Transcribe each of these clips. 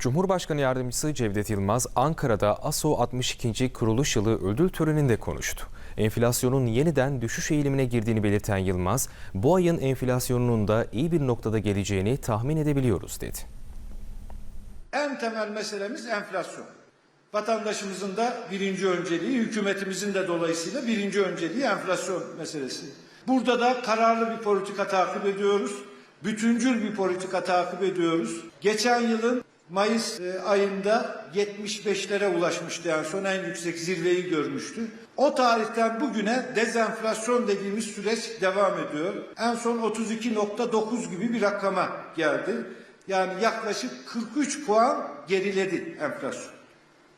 Cumhurbaşkanı Yardımcısı Cevdet Yılmaz Ankara'da ASO 62. kuruluş yılı ödül töreninde konuştu. Enflasyonun yeniden düşüş eğilimine girdiğini belirten Yılmaz, bu ayın enflasyonunun da iyi bir noktada geleceğini tahmin edebiliyoruz dedi. En temel meselemiz enflasyon. Vatandaşımızın da birinci önceliği, hükümetimizin de dolayısıyla birinci önceliği enflasyon meselesi. Burada da kararlı bir politika takip ediyoruz. Bütüncül bir politika takip ediyoruz. Geçen yılın Mayıs e, ayında 75'lere ulaşmıştı en son en yüksek zirveyi görmüştü. O tarihten bugüne dezenflasyon dediğimiz süreç devam ediyor. En son 32.9 gibi bir rakama geldi. Yani yaklaşık 43 puan geriledi enflasyon.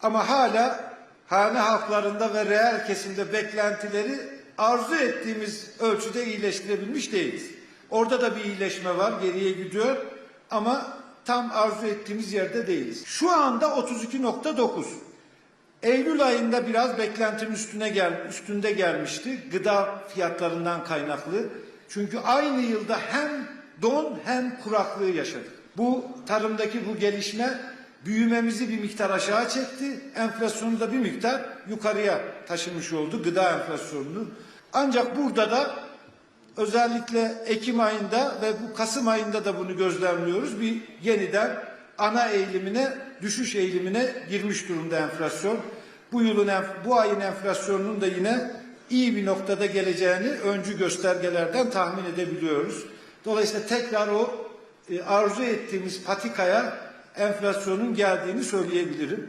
Ama hala hane halklarında ve reel kesimde beklentileri arzu ettiğimiz ölçüde iyileştirebilmiş değiliz. Orada da bir iyileşme var, geriye gidiyor ama tam arzu ettiğimiz yerde değiliz. Şu anda 32.9. Eylül ayında biraz beklentinin üstüne gel, üstünde gelmişti. Gıda fiyatlarından kaynaklı. Çünkü aynı yılda hem don hem kuraklığı yaşadık. Bu tarımdaki bu gelişme büyümemizi bir miktar aşağı çekti. Enflasyonu da bir miktar yukarıya taşımış oldu gıda enflasyonunu. Ancak burada da özellikle Ekim ayında ve bu Kasım ayında da bunu gözlemliyoruz. Bir yeniden ana eğilimine, düşüş eğilimine girmiş durumda enflasyon. Bu yılın bu ayın enflasyonunun da yine iyi bir noktada geleceğini öncü göstergelerden tahmin edebiliyoruz. Dolayısıyla tekrar o e, arzu ettiğimiz patikaya enflasyonun geldiğini söyleyebilirim.